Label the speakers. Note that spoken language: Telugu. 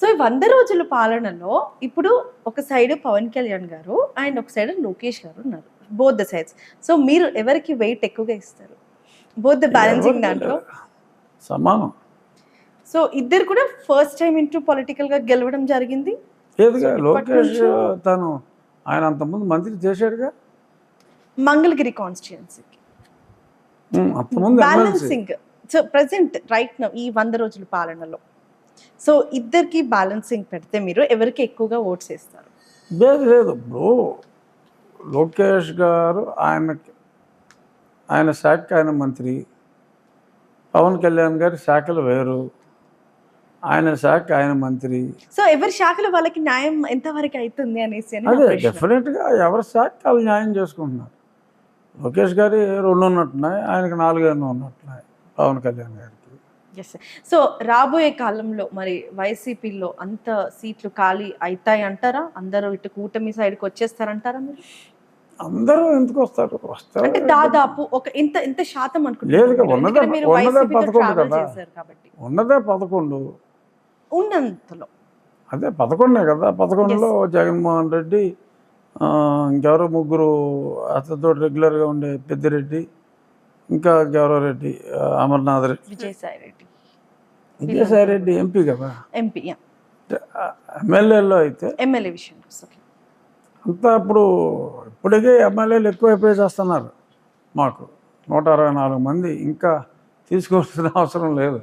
Speaker 1: సో ఈ వంద రోజుల పాలనలో ఇప్పుడు ఒక సైడ్ పవన్ కళ్యాణ్ గారు అండ్ ఒక సైడ్ లోకేష్ గారు ఉన్నారు. బోత్ ద సైడ్స్ సో మీరు ఎవరికి వెయిట్ ఎక్కువగా ఇస్తారు? బోత్ ద బ్యాలెన్సింగ్ దాంట్లో?
Speaker 2: సమానం.
Speaker 1: సో ఇద్దరు కూడా ఫస్ట్ టైం ఇంటూ పొలిటికల్గా గెలవడం జరిగింది?
Speaker 2: లోకేష్ తను ఆయన అంతకుముందు మంత్రి చేశాడుగా?
Speaker 1: మంగళగిరి
Speaker 2: అంతకుముందు MLC.
Speaker 1: Balancing so present right now ఈ వంద రోజుల పాలనలో. సో ఇద్దరికి బ్యాలెన్సింగ్ పెడితే మీరు ఎవరికి ఎక్కువగా ఓట్స్ వేస్తారు
Speaker 2: లేదు లేదు. ఇప్పుడు లోకేష్ గారు ఆయనకి ఆయన శాఖకి ఆయన మంత్రి. పవన్ కళ్యాణ్ గారి శాఖలు వేరు. ఆయన శాఖ ఆయన మంత్రి.
Speaker 1: సో ఎవరి శాఖలో వాళ్ళకి న్యాయం ఎంతవరకు అవుతుంది అనేసి
Speaker 2: అదే. డెఫినెట్గా ఎవరి శాఖ వాళ్ళు న్యాయం చేసుకుంటున్నారు? లోకేష్ గారి రెండు ఉన్నట్టున్నాయి ఆయనకి నాలుగు ఎన్నో ఉన్నట్టున్నాయి పవన్ కళ్యాణ్ గారికి
Speaker 1: Sir. సో రాబోయే కాలంలో మరి వైసీపీలో అంత సీట్లు ఖాళీ అవుతాయి అంటారా? అందరూ ఇటు కూటమి సైడ్కి వచ్చేస్తారంటారా మీరు?
Speaker 2: అందరూ ఎందుకు వస్తారు? వస్తారు
Speaker 1: అంటే దాదాపు ఒక ఇంత ఇంత శాతం
Speaker 2: లేదుగా,
Speaker 1: అనుకుంటున్నారు
Speaker 2: ఉన్నదే- పదకొండు కదా. ఉన్నదే పదకొండు.
Speaker 1: ఉన్నంతలో.
Speaker 2: అదే పదకొండే కదా. పదకొండులో జగన్మోహన్ రెడ్డి ఇంకెవరో ముగ్గురు అతనితో రెగ్యులర్గా ఉండే పెద్దిరెడ్డి ఇంకా ఇంకెవరో రెడ్డి ఆ, అమర్నాథ్ రెడ్డి.
Speaker 1: విజయసాయి రెడ్డి
Speaker 2: విజయసాయి రెడ్డి ఎంపీ కదా
Speaker 1: ఎంపీ
Speaker 2: ఎమ్మెల్యేలో అయితే?
Speaker 1: ఎమ్మెల్యే విషయం
Speaker 2: అంతా ఇప్పుడు ఇప్పటికే ఎమ్మెల్యేలు ఎక్కువైపోయి చేస్తున్నారు మాకు. నూట అరవై నాలుగు మంది ఇంకా తీసుకోవాల్సిన అవసరం లేదు.